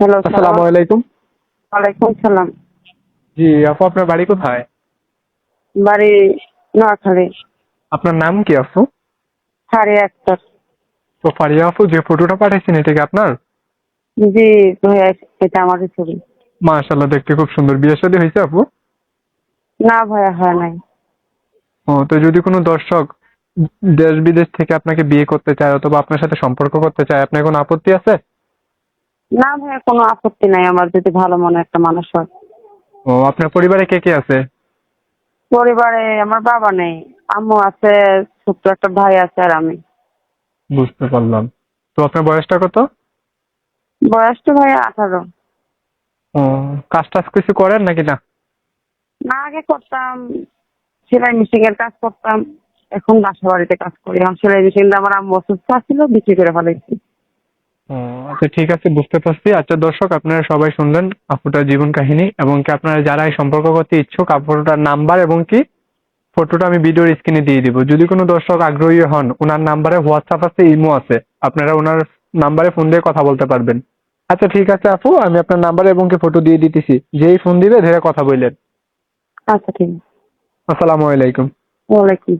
Hello আসসালামু আলাইকুম। ওয়ালাইকুম সালাম। জি আপু আপনার বাড়ি কোথায়? বাড়ি নোয়াখালী। আপনার নাম কি আপু? সাড়ে আক্তার। তো ফারিয়া আপু যে ফটোটা পাঠিয়েছেন এটা কি আপনার? জি ভাইয়া এটা ছবি। মাশাল্লাহ দেখতে খুব সুন্দর। বিয়ে শাদী হয়েছে আপু? না ভাইয়া হয় নাই। ও তো যদি কোনো দর্শক দেশ বিদেশ থেকে আপনাকে বিয়ে করতে চায় অথবা আপনার সাথে সম্পর্ক করতে চায় আপনার কোনো আপত্তি আছে? না ভাইয়া কোনো আপত্তি নাই আমার যদি ভালো মনে একটা মানুষ হয়। ও আপনার পরিবারে কে কে আছে? পরিবারে আমার বাবা নেই আম্মু আছে ছোট্ট একটা ভাই আছে আর আমি। বুঝতে পারলাম। তো আপনার বয়সটা কত? বয়স তো ভাইয়া আঠারো। ও কাজ টাজ কিছু করেন নাকি না? না আগে করতাম। সেলাই মেশিন এর কাজ করতাম। এখন বাসা বাড়িতে কাজ করি। এখন সেলাই মেশিনটা আমার আম্মু অসুস্থ ছিল বিক্রি করে ফেলেছি আচ্ছা ঠিক আছে বুঝতে পারছি। আচ্ছা দর্শক আপনারা সবাই শুনলেন আপুটার জীবন কাহিনী এবং কি আপনারা যারা সম্পর্ক করতে ইচ্ছুক আপুটার নাম্বার এবং কি ফটোটা আমি ভিডিওর স্ক্রিনে দিয়ে দিব। যদি কোনো দর্শক আগ্রহী হন ওনার নাম্বারে হোয়াটসঅ্যাপ আছে ইমো আছে আপনারা ওনার নাম্বারে ফোন দিয়ে কথা বলতে পারবেন। আচ্ছা ঠিক আছে আপু আমি আপনার নাম্বারে এবং কি ফটো দিয়ে দিতেছি। যেই ফোন দিবে ধীরে কথা বললেন। আচ্ছা ঠিক আছে। আসসালামু আলাইকুম। ওয়ালাইকুম